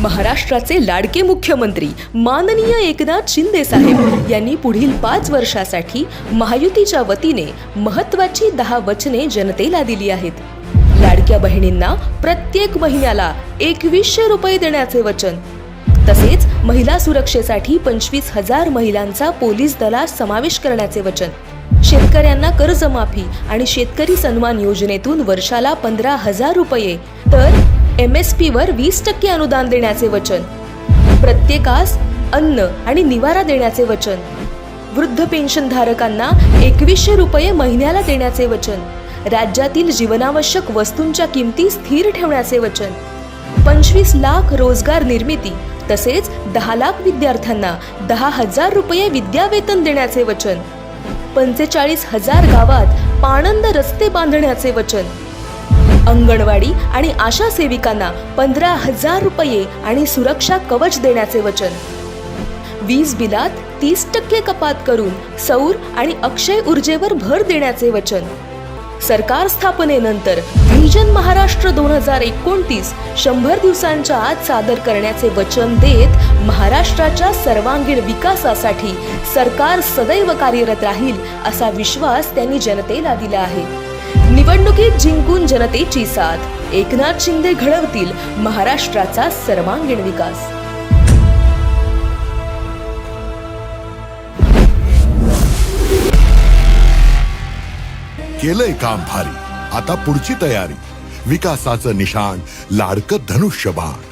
महाराष्ट्राचे लाडके मुख्यमंत्री माननीय एकनाथ शिंदे साहेब यांनी पुढील पाच वर्षासाठी महायुतीच्या वतीने महत्वाची दहा वचने जनतेला दिली आहेत. लाडक्या बहिणींना प्रत्येक महिन्याला एकवीसशे रुपये देण्याचे वचन. तसेच महिला सुरक्षेसाठी पंचवीस हजार महिलांचा पोलीस दलात समावेश करण्याचे वचन. शेतकऱ्यांना कर्जमाफी आणि शेतकरी सन्मान योजनेतून वर्षाला पंधरा हजार रुपये. तर एम एस पी वर वीस टक्के अनुदान देण्याचे वचन. प्रत्येकास अन्न आणि निवारा देण्याचे वचन. वृद्ध पेन्शन धारकांना एकवीसशे रुपये महिन्याला देण्याचे वचन. राज्यातील जीवनावश्यक वस्तूंच्या किमती स्थिर ठेवण्याचे वचन. पंचवीस लाख रोजगार निर्मिती तसेच दहा लाख विद्यार्थ्यांना दहा हजार रुपये विद्यावेतन देण्याचे वचन. पंचेचाळीस हजार गावात पाणंद रस्ते बांधण्याचे वचन. अंगणवाडी आणि आशा सेविकांना पंधरा हजार रुपये आणि सुरक्षा कवच देण्याचे वचन. वीज बिलात तीस टक्के कपात करून सौर आणि अक्षय ऊर्जेवर भर देण्याचे वचन. सरकार स्थापनेनंतर व्हिजन महाराष्ट्र दोन हजार एकोणतीस शंभर दिवसांच्या आत सादर करण्याचे वचन देत महाराष्ट्राच्या सर्वांगीण विकासासाठी सरकार सदैव कार्यरत राहील असा विश्वास त्यांनी जनतेला दिला आहे. निवडणुकीत जिंकून जनतेची साथ. एकनाथ शिंदे घडवतील महाराष्ट्राचा सर्वांगीण विकास. केलंय काम भारी. आता पुढची तयारी. विकासाचं निशाण लाडकं धनुष्यबाण.